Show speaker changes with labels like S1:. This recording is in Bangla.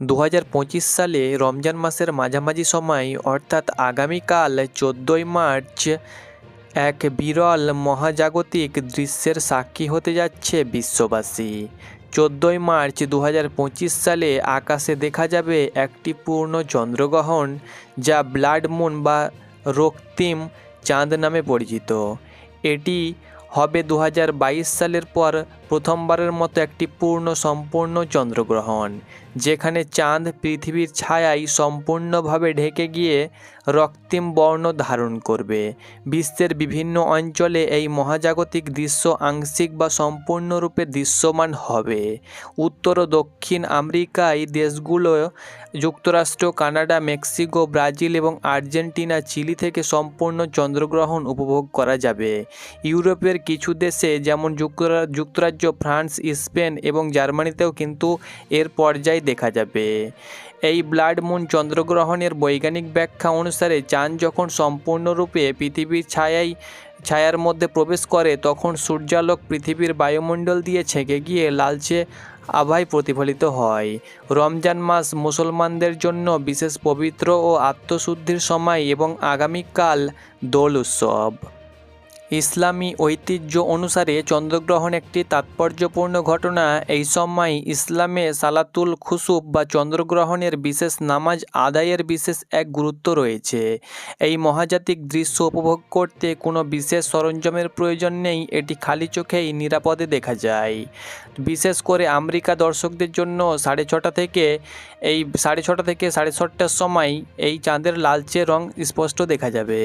S1: দু হাজার পঁচিশ সালে রমজান মাসের মাঝামাঝি সময়, অর্থাৎ আগামীকাল চোদ্দোই মার্চ, এক বিরল মহাজাগতিক দৃশ্যের সাক্ষী হতে যাচ্ছে বিশ্ববাসী। চোদ্দোই মার্চ দু হাজার পঁচিশ সালে আকাশে দেখা যাবে একটি পূর্ণ চন্দ্রগ্রহণ, যা ব্লাড মুন বা রক্তিম চাঁদ নামে পরিচিত। এটি হবে দু হাজার বাইশ সালের পর প্রথমবারের মতো একটি পূর্ণ সম্পূর্ণ চন্দ্রগ্রহণ, যেখানে চাঁদ পৃথিবীর ছায়ায় সম্পূর্ণভাবে ঢেকে গিয়ে রক্তিম বর্ণ ধারণ করবে। বিশ্বের বিভিন্ন অঞ্চলে এই মহাজাগতিক দৃশ্য আংশিক বা সম্পূর্ণরূপে দৃশ্যমান হবে। উত্তর ও দক্ষিণ আমেরিকায় দেশগুলো, যুক্তরাষ্ট্র, কানাডা, মেক্সিকো, ব্রাজিল এবং আর্জেন্টিনা, চিলি থেকে সম্পূর্ণ চন্দ্রগ্রহণ উপভোগ করা যাবে। ইউরোপের কিছু দেশে, যেমন যুক্তরা যুক্তরাজ্য ফ্রান্স, স্পেন এবং জার্মানিতেও কিন্তু এর পর্যায় দেখা যাবে। এই ব্লাড মুন চন্দ্রগ্রহণের বৈজ্ঞানিক ব্যাখ্যা অনুসারে, চাঁদ যখন সম্পূর্ণরূপে পৃথিবীর ছায়াই ছায়ার মধ্যে প্রবেশ করে, তখন সূর্যালোক পৃথিবীর বায়ুমণ্ডল দিয়ে ছেঁকে গিয়ে লালচে আভায় প্রতিফলিত হয়। রমজান মাস মুসলমানদের জন্য বিশেষ পবিত্র ও আত্মশুদ্ধির সময় এবং আগামীকাল দোল উৎসব। ইসলামী ঐতিহ্য অনুসারে চন্দ্রগ্রহণ একটি তাৎপর্যপূর্ণ ঘটনা। এই সময় ইসলামে সালাতুল খুসুফ বা চন্দ্রগ্রহণের বিশেষ নামাজ আদায়ের বিশেষ এক গুরুত্ব রয়েছে। এই মহাজাতিক দৃশ্য উপভোগ করতে কোনো বিশেষ সরঞ্জামের প্রয়োজন নেই, এটি খালি চোখেই নিরাপদে দেখা যায়। বিশেষ করে আমেরিকা দর্শকদের জন্য সাড়ে ছটা থেকে এই সাড়ে ছটা থেকে সাড়ে ছটার সময় এই চাঁদের লালচে রং স্পষ্ট দেখা যাবে।